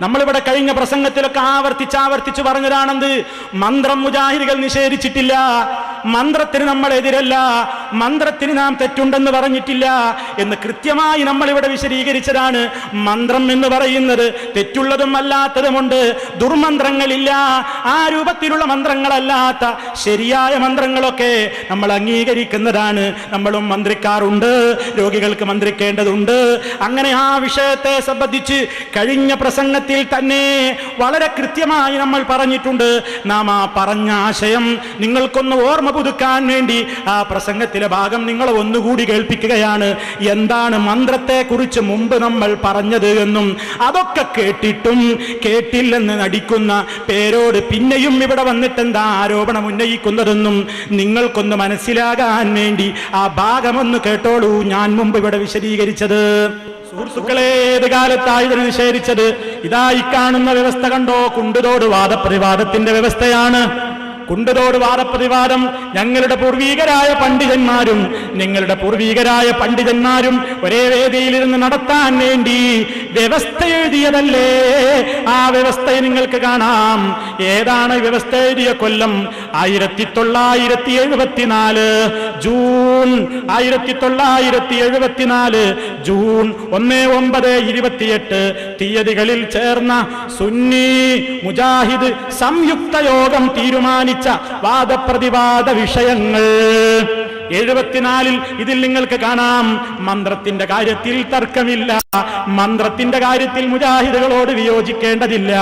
നമ്മളിവിടെ കഴിഞ്ഞ പ്രസംഗത്തിലൊക്കെ ആവർത്തിച്ച് ആവർത്തിച്ച് പറഞ്ഞതാണെന്ത്? മന്ത്രം മുജാഹിദികൾ നിഷേധിച്ചിട്ടില്ല. മന്ത്രത്തിന് നമ്മൾ എതിരല്ല മന്ത്രത്തിന് നാം തെറ്റുണ്ടെന്ന് പറഞ്ഞിട്ടില്ല എന്ന് കൃത്യമായി നമ്മൾ ഇവിടെ വിശദീകരിച്ചതാണ്. മന്ത്രം എന്ന് പറയുന്നത് തെറ്റുള്ളതും അല്ലാത്തതുമുണ്ട്. ദുർമന്ത്രങ്ങളില്ല. ആ രൂപത്തിലുള്ള മന്ത്രങ്ങളല്ലാത്ത ശരിയായ മന്ത്രങ്ങളൊക്കെ നമ്മൾ അംഗീകരിക്കുന്നതാണ്. നമ്മളും മന്ത്രിക്കാറുണ്ട് രോഗികൾക്ക് മന്ത്രിക്കേണ്ടതുണ്ട്. അങ്ങനെ ആ വിഷയത്തെ സംബന്ധിച്ച് കഴിഞ്ഞ പ്രസംഗത്തിൽ തന്നെ വളരെ കൃത്യമായി നമ്മൾ പറഞ്ഞിട്ടുണ്ട്. നാം ആ പറഞ്ഞ ആശയം നിങ്ങൾക്കൊന്ന് ഓർമ്മ പുതുക്കാൻ വേണ്ടി ആ പ്രസംഗത്തിലെ ഭാഗം നിങ്ങളെ ഒന്നുകൂടി കേൾപ്പിക്കുകയാണ്. എന്താണ് മന്ത്രത്തെ കുറിച്ച് മുമ്പ് നമ്മൾ പറഞ്ഞത് എന്നും അതൊക്കെ കേട്ടിട്ടും കേട്ടില്ലെന്ന് നടിക്കുന്ന പേരോട് പിന്നെയും ഇവിടെ വന്നിട്ട് എന്താ ആരോപണം ഉന്നയിക്കുന്നതെന്നും നിങ്ങൾക്കൊന്ന് മനസ്സിലാകാൻ വേണ്ടി ആ ഭാഗമൊന്ന് കേട്ടോളൂ. ഞാൻ മുമ്പ് ഇവിടെ വിശദീകരിച്ചത് സുഹൃത്തുക്കളെ ഏത് കാലത്തായി ഇതിനെ നിഷേധിച്ചത്? ഇതായി കാണുന്ന വ്യവസ്ഥ കണ്ടോ? കുണ്ടുതോട് വാദപ്രതിവാദത്തിന്റെ വ്യവസ്ഥയാണ്. കുണ്ടുതോട് വാദപ്രതിവാദം. ഞങ്ങളുടെ പൂർവീകരായ പണ്ഡിതന്മാരും നിങ്ങളുടെ പൂർവീകരായ പണ്ഡിതന്മാരും ഒരേ വേദിയിലിരുന്ന് നടത്താൻ വേണ്ടി വ്യവസ്ഥ എഴുതിയതല്ലേ? ആ വ്യവസ്ഥയെ നിങ്ങൾക്ക് കാണാം. ഏതാണ് വ്യവസ്ഥ എഴുതിയ കൊല്ലം? ആയിരത്തി തൊള്ളായിരത്തി എഴുപത്തിനാല് ജൂൺ ആയിരത്തി തൊള്ളായിരത്തി എഴുപത്തിനാല് ജൂൺ ഒന്ന് ഒമ്പത് ഇരുപത്തിയെട്ട് തീയതികളിൽ ചേർന്ന സുന്നി മുജാഹിദ് സംയുക്ത യോഗം തീരുമാനിച്ച വാദപ്രതിവാദ വിഷയങ്ങൾ. എഴുപത്തിനാലിൽ ഇതിൽ നിങ്ങൾക്ക് കാണാം. മന്ത്രത്തിന്റെ കാര്യത്തിൽ തർക്കമില്ല. മന്ത്രത്തിന്റെ കാര്യത്തിൽ മുജാഹിദുകളോട് വിയോജിക്കേണ്ടതില്ല.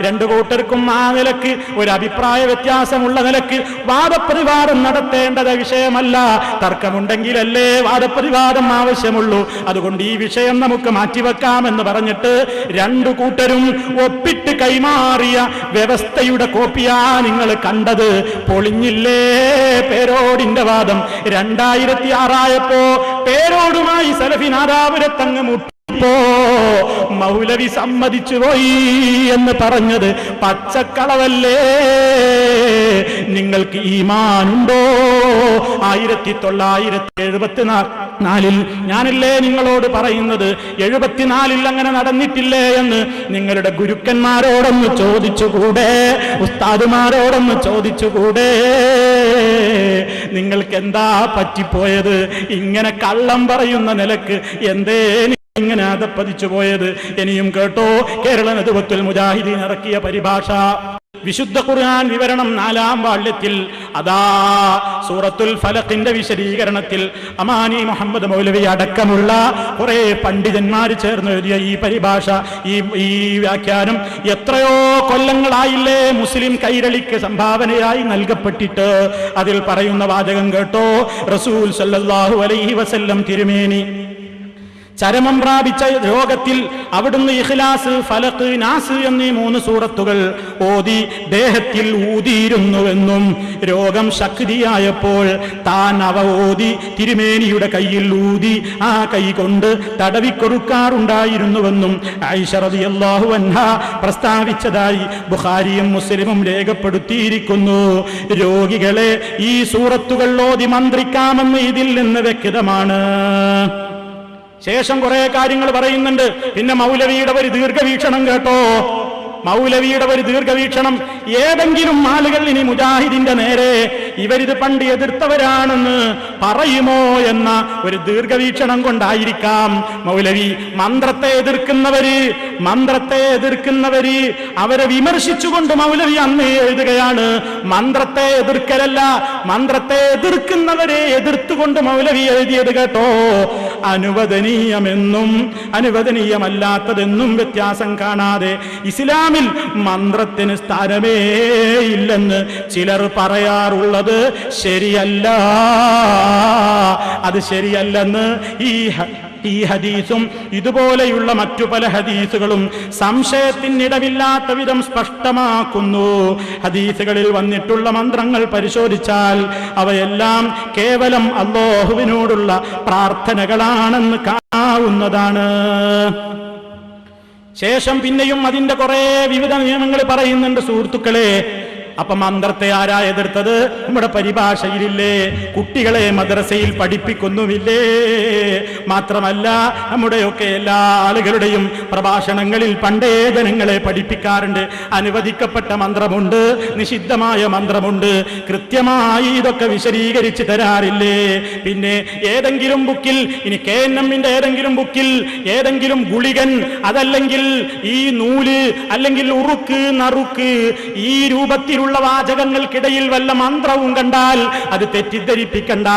രണ്ടു കൂട്ടർക്കും ആ നിലയ്ക്ക് ഒരു അഭിപ്രായ വ്യത്യാസമുള്ള നിലയ്ക്ക് വാദപ്രതിവാദം നടത്തേണ്ടത് വിഷയമല്ല. തർക്കമുണ്ടെങ്കിലല്ലേ വാദപ്രതിവാദം ആവശ്യമുള്ളൂ. അതുകൊണ്ട് ഈ വിഷയം നമുക്ക് മാറ്റിവെക്കാമെന്ന് പറഞ്ഞിട്ട് രണ്ടു കൂട്ടരും ഒപ്പിട്ട് കൈമാറിയ വ്യവസ്ഥയുടെ കോപ്പിയാ നിങ്ങൾ കണ്ടത്. പൊളിഞ്ഞില്ലേ പേരോടിന്റെ വാദം? രണ്ടായിരത്തി ആറായപ്പോ പേരോടുമായി സലഫി നാദാപുരത്തങ്ങ് മുട്ടിപ്പോ മൗലവി സമ്മതിച്ചു പോയി എന്ന് പറഞ്ഞത് പച്ചക്കളവല്ലേ? നിങ്ങൾക്ക് ഈമാനുണ്ടോ? ആയിരത്തി തൊള്ളായിരത്തി എഴുപത്തിനാലിൽ ഞാനല്ലേ നിങ്ങളോട് പറയുന്നത്? എഴുപത്തിനാലിൽ അങ്ങനെ നടന്നിട്ടില്ലേ എന്ന് നിങ്ങളുടെ ഗുരുക്കന്മാരോടൊന്ന് ചോദിച്ചുകൂടെ? ഉസ്താദുമാരോടൊന്ന് ചോദിച്ചുകൂടെ? നിങ്ങൾക്ക് എന്താ പറ്റിപ്പോയത്? ഇങ്ങനെ കള്ളം പറയുന്ന നിലയ്ക്ക് എന്തേ ഇങ്ങനെ അതപ്പതിച്ചു പോയത്. ഇനിയും കേട്ടോ. കേരള നെതുവത്തുൽ മുജാഹിദീൻ ഇറക്കിയ പരിഭാഷ. വിശുദ്ധ ഖുർആൻ വിവരണം നാലാം വാള്യത്തിൽ. അതാ സൂറത്തുൽ ഫലത്തിന്റെ വിശദീകരണത്തിൽ അമാനി മുഹമ്മദ് മൗലവി അടക്കമുള്ള കുറെ പണ്ഡിതന്മാർ ചേർന്ന് എഴുതിയ ഈ പരിഭാഷ ഈ ഈ വ്യാഖ്യാനം എത്രയോ കൊല്ലങ്ങളായില്ലേ മുസ്ലിം കൈരളിക്ക് സംഭാവനയായി നൽകപ്പെട്ടിട്ട്. അതിൽ പറയുന്ന വാചകം കേട്ടോ. റസൂൽ സല്ലാഹു അലൈഹി വസല്ലം തിരുമേനി. ചരമം പ്രാപിച്ച രോഗത്തിൽ അവിടുന്ന് ഇഖ്ലാസ് ഫലക്ക് നാസ് എന്നീ മൂന്ന് സൂറത്തുകൾ ഓതി ദേഹത്തിൽ ഊതിയിരുന്നുവെന്നും രോഗം ശക്തിയായപ്പോൾ താൻ അവ ഓതി തിരുമേനിയുടെ കയ്യിൽ ഊതി ആ കൈ കൊണ്ട് തടവിക്കൊടുക്കാറുണ്ടായിരുന്നുവെന്നും ഐഷറതിയല്ലാഹു അൻഹ പ്രസ്താവിച്ചതായി ബുഖാരിയും മുസ്ലിമും രേഖപ്പെടുത്തിയിരിക്കുന്നു. രോഗികളെ ഈ സൂറത്തുകൾ ഓതി മന്ത്രിക്കാമെന്ന് ഇതിൽ നിന്ന് വ്യക്തമാണ്. ശേഷം കുറെ കാര്യങ്ങൾ പറയുന്നുണ്ട്. പിന്നെ മൗലവിയുടെ ഒരു ദീർഘവീക്ഷണം കേട്ടോ. മൗലവിയുടെ ഒരു ദീർഘവീക്ഷണം. ഏതെങ്കിലും ആളുകൾ ഇനി മുജാഹിദിന്റെ നേരെ ഇവരിത് പണ്ട് എതിർത്തവരാണെന്ന് പറയുമോ എന്ന ഒരു ദീർഘവീക്ഷണം കൊണ്ടായിരിക്കാം. മൗലവി മന്ത്രത്തെ എതിർക്കുന്നവര് മന്ത്രത്തെ എതിർക്കുന്നവര് അവരെ വിമർശിച്ചുകൊണ്ട് മൗലവി അന്ന് എഴുതുകയാണ്. മന്ത്രത്തെ എതിർക്കലല്ല മന്ത്രത്തെ എതിർക്കുന്നവരെ എതിർത്തുകൊണ്ട് മൗലവി എഴുതിയത് കേട്ടോ. അനുവദനീയമെന്നും അനുവദനീയമല്ലാത്തതെന്നും വ്യത്യാസം കാണാതെ ഇസ്ലാമിൽ മന്ത്രത്തിന് സ്ഥാനമേ ഇല്ലെന്ന് ചിലർ പറയാറുള്ളത് ശരിയല്ല. അത് ശരിയല്ലെന്ന് ഈ ഈ ഹദീസും ഇതുപോലെയുള്ള മറ്റു പല ഹദീസുകളും സംശയത്തിനിടമില്ലാത്ത വിധം സ്പഷ്ടമാക്കുന്നു. ഹദീസുകളിൽ വന്നിട്ടുള്ള മന്ത്രങ്ങൾ പരിശോധിച്ചാൽ അവയെല്ലാം കേവലം അള്ളാഹുവിനോടുള്ള പ്രാർത്ഥനകളാണെന്ന് കാണാവുന്നതാണ്. ശേഷം പിന്നെയും അതിന്റെ കുറെ വിവിധ നിയമങ്ങൾ പറയുന്നുണ്ട് സുഹൃത്തുക്കളെ. അപ്പൊ മന്ത്രത്തെ ആരാ എതിർത്തത് നമ്മുടെ പരിഭാഷയിലില്ലേ. കുട്ടികളെ മദ്രസയിൽ പഠിപ്പിക്കുന്നുമില്ലേ. മാത്രമല്ല നമ്മുടെയൊക്കെ എല്ലാ ആളുകളുടെയും പ്രഭാഷണങ്ങളിൽ പണ്ടേ ജനങ്ങളെ പഠിപ്പിക്കാറുണ്ട്. അനുവദിക്കപ്പെട്ട മന്ത്രമുണ്ട് നിഷിദ്ധമായ മന്ത്രമുണ്ട്. കൃത്യമായി ഇതൊക്കെ വിശദീകരിച്ച് തരാറില്ലേ. പിന്നെ ഏതെങ്കിലും ബുക്കിൽ ഇനി കെ എൻ എമ്മിന്റെ ഏതെങ്കിലും ബുക്കിൽ ഏതെങ്കിലും ഗുളികൻ അതല്ലെങ്കിൽ ഈ നൂൽ അല്ലെങ്കിൽ ഉറുക്ക് നറുക്ക് ഈ രൂപത്തിലുള്ള വാചകങ്ങൾക്കിടയിൽ വല്ല മന്ത്രവും കണ്ടാൽ അത് തെറ്റിദ്ധരിപ്പിക്കണ്ട.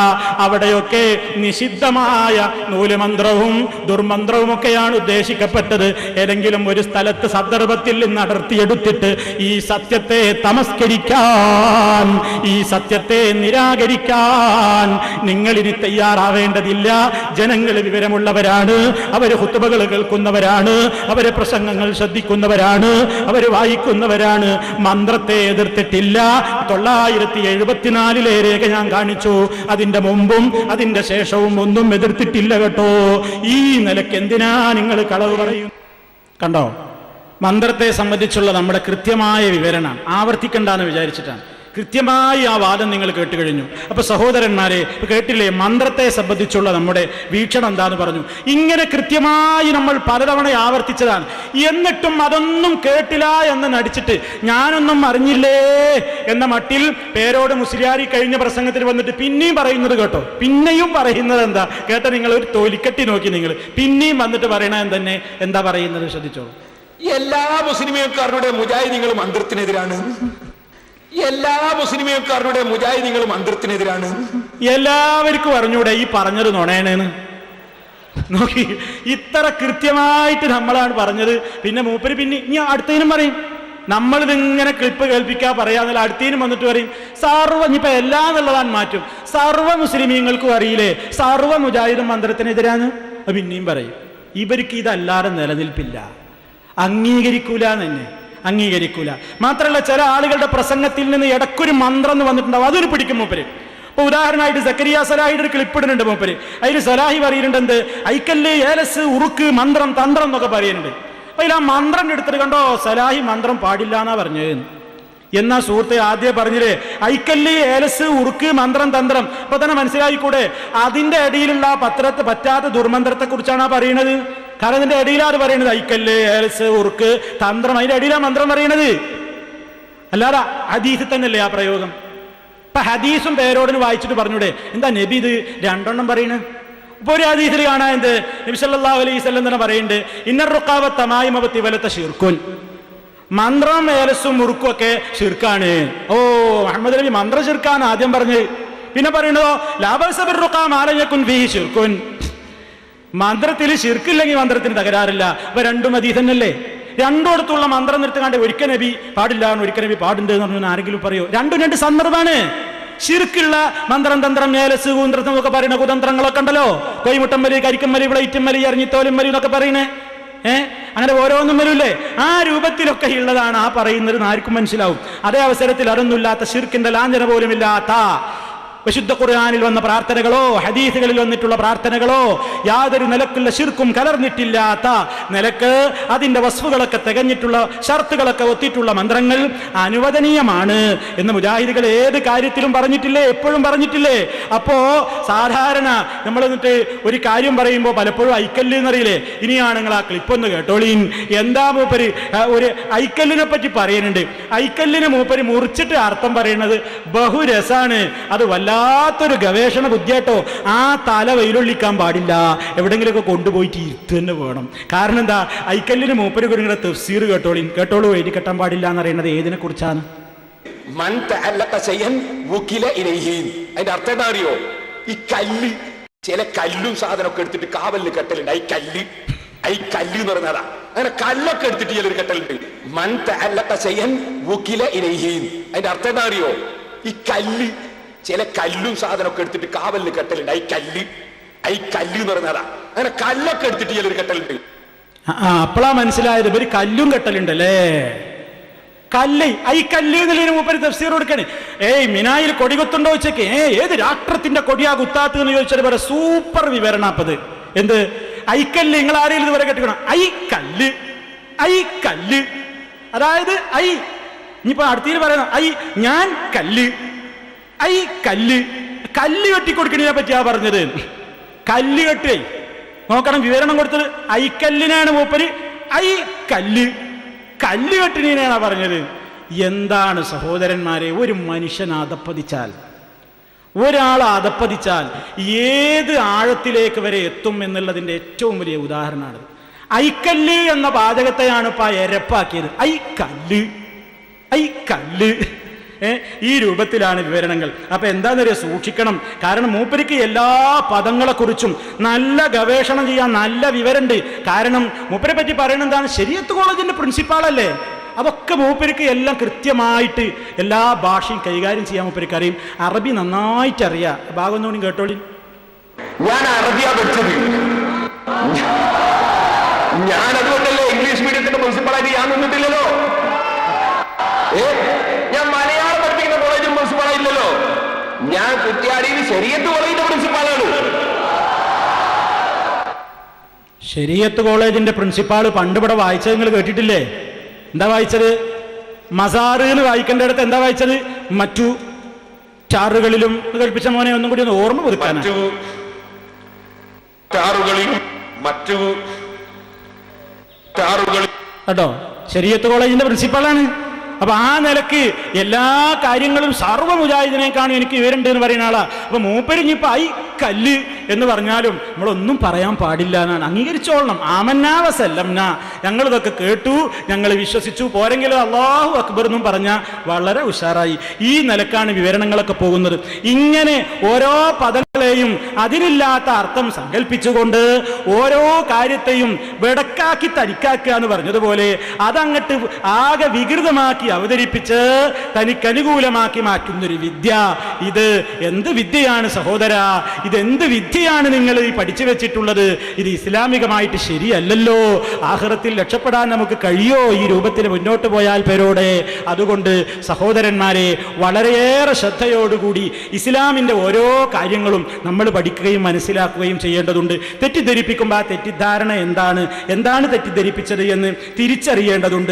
അവിടെയൊക്കെ നിഷിദ്ധമായ നൂലമന്ത്രവും ദുർമന്ത്രവും ഒക്കെയാണ് ഉദ്ദേശിക്കപ്പെട്ടത്. ഏതെങ്കിലും ഒരു സ്ഥലത്ത് സന്ദർഭത്തിൽ നിന്ന് അടർത്തിയെടുത്തിട്ട് ഈ സത്യത്തെ തമസ്കരിക്കാൻ ഈ സത്യത്തെ നിരാകരിക്കാൻ നിങ്ങൾ ഇനി തയ്യാറാവേണ്ടതില്ല. ജനങ്ങൾ വിവരമുള്ളവരാണ് അവർ ഹുത്തുബകൾ കേൾക്കുന്നവരാണ് അവരെ പ്രസംഗങ്ങൾ ശ്രദ്ധിക്കുന്നവരാണ് അവർ വായിക്കുന്നവരാണ് മന്ത്രത്തെ എതിർത്തിട്ടില്ല തൊള്ളായിരത്തി എഴുപത്തിനാലിലെ രേഖ ഞാൻ കാണിച്ചു. അതിന്റെ മുമ്പും അതിന്റെ ശേഷവും ഒന്നും എതിർത്തിട്ടില്ല കേട്ടോ. ഈ നിലയ്ക്ക് എന്തിനാ നിങ്ങൾ കളവ് പറയും കണ്ടോ? മന്ത്രത്തെ സംബന്ധിച്ചുള്ള നമ്മുടെ കൃത്യമായ വിവരണം ആവർത്തിക്കണ്ടെന്ന് വിചാരിച്ചിട്ടാണ്. കൃത്യമായി ആ വാദം നിങ്ങൾ കേട്ട് കഴിഞ്ഞു അപ്പൊ സഹോദരന്മാരെ കേട്ടില്ലേ? മന്ത്രത്തെ സംബന്ധിച്ചുള്ള നമ്മുടെ വീക്ഷണം എന്താന്ന് പറഞ്ഞു. ഇങ്ങനെ കൃത്യമായി നമ്മൾ പലതവണ ആവർത്തിച്ചതാണ്. എന്നിട്ടും അതൊന്നും കേട്ടില്ല എന്ന് നടിച്ചിട്ട് ഞാനൊന്നും അറിഞ്ഞില്ലേ? എന്ന മട്ടിൽ പേരോട് മുസ്ലിയാരി കഴിഞ്ഞ പ്രസംഗത്തിൽ വന്നിട്ട് പിന്നെയും പറയുന്നത് കേട്ടോ. പിന്നെയും പറയുന്നത് എന്താ? കേട്ട നിങ്ങൾ ഒരു തൊലിക്കെട്ടി നോക്കി നിങ്ങൾ. പിന്നെയും വന്നിട്ട് പറയണത് തന്നെ എന്താ പറയുന്നത്? ശ്രദ്ധിച്ചോളൂ. എല്ലാ മുസ്ലിമേക്കാരുടെ മുജാഹിദികളും മന്ത്രത്തിനെതിരാണ് എല്ലാ മുസ്ലിമീയക്കാരുടെ മുജാഹിദീങ്ങളും മന്ത്രത്തിനെതിരാണ് എല്ലാവർക്കും അറിഞ്ഞൂടെ ഈ പറഞ്ഞത് നുണയണേന്ന്. നോക്കി ഇത്ര കൃത്യമായിട്ട് നമ്മളാണ് പറഞ്ഞത്. പിന്നെ മൂപ്പര് പിന്നെ ഇനി അടുത്തതിനും പറയും. നമ്മൾ ഇതിങ്ങനെ ക്ലിപ്പ് കേൾപ്പിക്കാ പറയാന്നല്ല അടുത്തതിനും വന്നിട്ട് പറയും. സർവ ഇനിയിപ്പോ എല്ലാം എന്നുള്ളതാണ് മാറ്റും. സർവ മുസ്ലിമീങ്ങൾക്കും അറിയില്ലേ? സർവ മുജാഹിദും മന്ത്രത്തിനെതിരാണ് പിന്നെയും പറയും. ഇവർക്ക് ഇതല്ലാതെ നിലനിൽപ്പില്ല. അംഗീകരിക്കൂല തന്നെ. അംഗീകരിക്കൂല. മാത്രമല്ല ചില ആളുകളുടെ പ്രസംഗത്തിൽ നിന്ന് ഇടക്കൊരു മന്ത്രം എന്ന് വന്നിട്ടുണ്ടാവും. അതൊരു പിടിക്കും മൂപ്പര്. ഇപ്പൊ ഉദാഹരണമായിട്ട് സക്കരിയ സലാഹിയുടെ ഒരു ക്ലിപ്പ് ഇടുന്നുണ്ട് മൂപ്പര്. അതിൽ സലാഹി പറയുന്നുണ്ട് എന്ത്? ഐക്കല്ല് ഏലസ് ഉറുക്ക് മന്ത്രം തന്ത്രം എന്നൊക്കെ പറയുന്നുണ്ട്. അപ്പൊ ഇതിൽ ആ മന്ത്രം എടുത്തിട്ട് കണ്ടോ സലാഹി മന്ത്രം പാടില്ല എന്നാ പറഞ്ഞത് എന്നാ സുഹൃത്തെ ആദ്യം പറഞ്ഞില്ലേ ഐക്കല്ല് ഏലസ് ഉറുക്ക് മന്ത്രം തന്ത്രം. ഇപ്പൊ തന്നെ മനസ്സിലായിക്കൂടെ? അതിന്റെ അടിയിലുള്ള പത്രത്തെ പറ്റാത്ത ദുർമന്ത്രത്തെ കുറിച്ചാണ് പറയുന്നത്? കാരണം ഇതിന്റെ അടിയിലാണ് പറയുന്നത്? ഐക്കല്ല് ഏലസ് ഉറുക്ക് തന്ത്രം. അതിന്റെ അടിയിലാണ് മന്ത്രം പറയുന്നത്. അല്ലാതെ ഹദീസിൽ തന്നെയല്ലേ ആ പ്രയോഗം? ഇപ്പൊ ഹദീസും പേരോടിന് വായിച്ചിട്ട് പറഞ്ഞൂടെ? എന്താ നബി ഇത് രണ്ടെണ്ണം പറയുന്നത് ഇപ്പൊ ഒരു ഹദീസിൽ കാണാൻ എന്ത്? നബി സല്ലല്ലാഹു അലൈഹി വസല്ലം തന്നെ പറയുന്നുണ്ട് ഇന്നർ റുക്കാവത്തമായി മബത്തി വലത്ത ഷിർക്കുൻ മന്ത്രം ഏലസും മുറുക്കും ഒക്കെ ഷിർക്കാണ് ഓ മുഹമ്മദ് നബി മന്ത്രം ഷിർക്കാണ് ആദ്യം പറഞ്ഞ് പിന്നെ പറയണതോ ആലഞ്ഞക്കുൻ ഫീ ഷിർക്കുൻ മന്ത്രത്തിൽ ശിർക്കില്ലെങ്കിൽ മന്ത്രത്തിന് തകരാറില്ല. അപ്പൊ രണ്ടും അതീ തന്നെയല്ലേ രണ്ടോടത്തുള്ള മന്ത്രം നിർത്തുകാണ്ട് ഒരിക്കൽ നബി പാടില്ല ഒരിക്കൽ നബി പാടുണ്ട് എന്ന് പറഞ്ഞാൽ ആരെങ്കിലും പറയോ? രണ്ടും രണ്ട് സന്ദർഭമാണ്. ശിർക്കുള്ള മന്ത്രം തന്ത്രം ഏലസ് കൂന്ത്രം ഒക്കെ പറയുന്ന കുതന്ത്രങ്ങളൊക്കെ ഉണ്ടല്ലോ. കൊയ്മുട്ടമ്മലി കരിക്കമ്മലി വിളയിറ്റമ്മലി എറിഞ്ഞിത്തോലുമ്മലി എന്നൊക്കെ പറയുന്നേ ഏ? അങ്ങനെ ഓരോന്നും വരൂല്ലേ ആ രൂപത്തിലൊക്കെ ഉള്ളതാണ് ആ പറയുന്നത് ആർക്കും മനസ്സിലാവും. അതേ അവസരത്തിൽ അതൊന്നുമില്ലാത്ത ശിർക്കിന്റെ ലാഞ്ചന പോലും ഇല്ലാത്ത വിശുദ്ധ ഖുർആാനിൽ വന്ന പ്രാർത്ഥനകളോ ഹദീസുകളിൽ വന്നിട്ടുള്ള പ്രാർത്ഥനകളോ യാതൊരു നിലക്കുള്ള ശിർക്കും കലർന്നിട്ടില്ലാത്ത നിലയ്ക്ക് അതിന്റെ വസ്തുക്കളൊക്കെ തികഞ്ഞിട്ടുള്ള ഷർത്തുകളൊക്കെ ഒത്തിട്ടുള്ള മന്ത്രങ്ങൾ അനുവദനീയമാണ് എന്ന് മുജാഹിദികൾ ഏത് കാര്യത്തിലും പറഞ്ഞിട്ടില്ലേ? എപ്പോഴും പറഞ്ഞിട്ടില്ലേ? അപ്പോ സാധാരണ നമ്മൾ എന്നിട്ട് ഒരു കാര്യം പറയുമ്പോൾ പലപ്പോഴും ഐക്കല്ല് എന്നറിയില്ലേ? ഇനിയാണ് നിങ്ങൾ ആ ക്ലിപ്പ് ഒന്ന് കേട്ടോളീൻ. എന്താ മൂപ്പര്? ഒരു ഐക്കല്ലിനെ പറ്റി പറയുന്നുണ്ട് ഐക്കല്ലിനെ മൂപ്പര് മുറിച്ചിട്ട് അർത്ഥം പറയുന്നത് ബഹുരസാണ്. അത് വല്ലാത്തൊരു ഗവേഷണ ബുദ്ധിയാട്ടോ. ആ തല വെയിലൊള്ളിക്കാൻ പാടില്ല. എവിടെങ്കിലുമൊക്കെ കൊണ്ടുപോയിട്ട് ഇരുത്ത് തന്നെ വേണം. കാരണം എന്താ? ഐക്കല്ലിന് മൂപ്പര് കുരുങ്ങളെ തഫ്സീർ കേട്ടോളി. കേട്ടോളൂ എഴുതി കെട്ടാൻ പാടില്ല എന്ന് പറയുന്നത് ഏതിനെ കുറിച്ചാണ്? അതിന്റെ അർത്ഥം എന്താ അറിയോ? ഈ കല്ല് ചില കല്ലും സാധനമൊക്കെ എടുത്തിട്ട് കാവലിന് കെട്ടലുണ്ട്. ഈ കല്ല് ഐ കല്ല് എന്ന് പറഞ്ഞതാ അങ്ങനെ കല്ലൊക്കെ എടുത്തിട്ട് ചിലർ കെട്ടലുണ്ട്. മൻ തല്ലത്ത ശൈഅൻ വുക്കില ഇരഹീൻ അതിന്റെ അർത്ഥം എന്താ അറിയോ? ഈ കല്ല് ചില കല്ലും സാധനമൊക്കെ എടുത്തിട്ട് കാവലിൽ കെട്ടലുണ്ട്. ഐ കല്ല്. ഐ കല്ല് എന്ന് പറഞ്ഞതാ അങ്ങനെ കല്ലൊക്കെ എടുത്തിട്ട് ചിലർ കെട്ടലുണ്ട്. ആ അപ്പളാ മനസ്സിലായത്. ഇവർ കല്ലും കെട്ടലുണ്ടല്ലേ? കല്ല്. ഐ കല്ല് എന്നുള്ളതിന് മൂപ്പര് തഫ്സീർ കൊടുക്കണേ. ഏയ് മിനായിൽ കൊടി കുത്തുണ്ടോ ചോദിച്ചേക്ക് ഏ ഏത് രാഷ്ട്രത്തിന്റെ കൊടിയാ കുത്താത്ത് എന്ന് ചോദിച്ചാൽ വരെ സൂപ്പർ വിവരണ അപ്പത് എന്ത് ഐക്കല്ല് നിങ്ങൾ ആരെങ്കിലും ഇതുവരെ കെട്ടിക്കണം? ഐ കല്ല്. ഐ കല്ല്. അതായത് ഐ. ഇനിയിപ്പോ അടുത്തീൽ പറയുന്ന ഐ ഞാൻ കല്ല്. ഐ കല്ല്. കല്ല് കെട്ടിക്കൊടുക്കണതിനെ പറ്റിയാ പറഞ്ഞത്. കല്ല് കെട്ടേ. നോക്കണം വിവരണം കൊടുത്തത്. കല്ലിനാണ് മൂപ്പര്. ഐ കല്ല്. കല്ല് കെട്ടിനാണ് പറഞ്ഞത്. എന്താണ് സഹോദരന്മാരെ ഒരു മനുഷ്യൻ അതപ്പതിച്ചാൽ ഒരാൾ അതപ്പതിച്ചാൽ ഏത് ആഴത്തിലേക്ക് വരെ എത്തും എന്നുള്ളതിന്റെ ഏറ്റവും വലിയ ഉദാഹരണമാണ്. ഐക്കല്ല് എന്ന പാചകത്തെയാണ് ഇപ്പൊ എരപ്പാക്കിയത്. ഐ കല്ല്. ഐ കല്ല്. ഈ രൂപത്തിലാണ് വിവരണങ്ങൾ. അപ്പൊ എന്താണെന്നറിയോ സൂക്ഷിക്കണം. കാരണം മൂപ്പരിക്ക് എല്ലാ പദങ്ങളെക്കുറിച്ചും നല്ല ഗവേഷണം ചെയ്യാൻ നല്ല വിവരമുണ്ട് കാരണം മൂപ്പരെ പറ്റി പറയുന്നത് എന്താണ്? ശരിയത്ത് കോളേജിന്റെ പ്രിൻസിപ്പാളല്ലേ? അതൊക്കെ മൂപ്പരിക്ക് എല്ലാം കൃത്യമായിട്ട് എല്ലാ ഭാഷയും കൈകാര്യം ചെയ്യാൻ മൂപ്പരിക്ക് അറിയും അറബി നന്നായിട്ട് അറിയാം ഭാഗം ഒന്നുകൂടി കേട്ടോളി. ഞാൻ അറബിയാ പഠിച്ചത്. ഞാൻ കുറ്റ്യാടിയിൽ ശരിയത്ത് കോളേജിന്റെ പ്രിൻസിപ്പാളാണ്. ശരിയത്ത് കോളേജിന്റെ പ്രിൻസിപ്പാൾ പണ്ടിവിടെ വായിച്ചത് നിങ്ങൾ കേട്ടിട്ടില്ലേ? എന്താ വായിച്ചത്? മസാറ് എന്ന് വായിക്കേണ്ടടുത്ത് എന്താ വായിച്ചത്? മറ്റു ചാറുകളിലും കൽപ്പിച്ച മോനെ ഒന്നും കൂടി ഒന്ന് ഓർമ്മ പുതുക്കാൻ മറ്റു കേട്ടോ? ശരിയത്ത് കോളേജിന്റെ പ്രിൻസിപ്പാളാണ്. അപ്പൊ ആ നിലയ്ക്ക് എല്ലാ കാര്യങ്ങളും സർവ മുജാഹിദിനേക്കാളും എനിക്ക് വിവരമുണ്ട് എന്ന് പറയുന്ന ആളാ. അപ്പൊ മൂപ്പരിഞ്ഞിപ്പോ ഐ കല്ല് എന്ന് പറഞ്ഞാലും നമ്മളൊന്നും പറയാൻ പാടില്ല എന്നാണ്. അംഗീകരിച്ചോളണം. ആമന്നാവസല്ലംന ഞങ്ങൾ ഇതൊക്കെ കേട്ടു ഞങ്ങൾ വിശ്വസിച്ചു. പോരെങ്കിലും അള്ളാഹു അക്ബർ എന്നും പറഞ്ഞ വളരെ ഉഷാറായി. ഈ നിലക്കാണ് വിവരണങ്ങളൊക്കെ പോകുന്നത്. ഇങ്ങനെ ഓരോ പദങ്ങളെയും അതിനില്ലാത്ത അർത്ഥം സങ്കല്പിച്ചുകൊണ്ട് ഓരോ കാര്യത്തെയും വെടക്കാക്കി തനിക്കാക്കുക എന്ന് പറഞ്ഞതുപോലെ അതങ്ങട്ട് ആകെ വികൃതമാക്കി അവതരിപ്പിച്ച് തനിക്കനുകൂലമാക്കി മാറ്റുന്നൊരു വിദ്യ. ഇത് എന്ത് വിദ്യയാണ് സഹോദര? ഇതെന്ത് വിദ്യയാണ് നിങ്ങൾ ഈ പഠിച്ചു വെച്ചിട്ടുള്ളത്? ഇത് ഇസ്ലാമികമായിട്ട് ശരിയല്ലല്ലോ. ആഹ്റത്തിൽ രക്ഷപ്പെടാൻ നമുക്ക് കഴിയോ ഈ രൂപത്തിൽ മുന്നോട്ട് പോയാൽ പേരോടെ? അതുകൊണ്ട് സഹോദരന്മാരെ വളരെയേറെ ശ്രദ്ധയോടുകൂടി ഇസ്ലാമിന്റെ ഓരോ കാര്യങ്ങളും നമ്മൾ പഠിക്കുകയും മനസ്സിലാക്കുകയും ചെയ്യേണ്ടതുണ്ട്. തെറ്റിദ്ധരിപ്പിക്കുമ്പോൾ ആ തെറ്റിദ്ധാരണ എന്താണ്? എന്താണ് തെറ്റിദ്ധരിപ്പിച്ചത് എന്ന് തിരിച്ചറിയേണ്ടതുണ്ട്.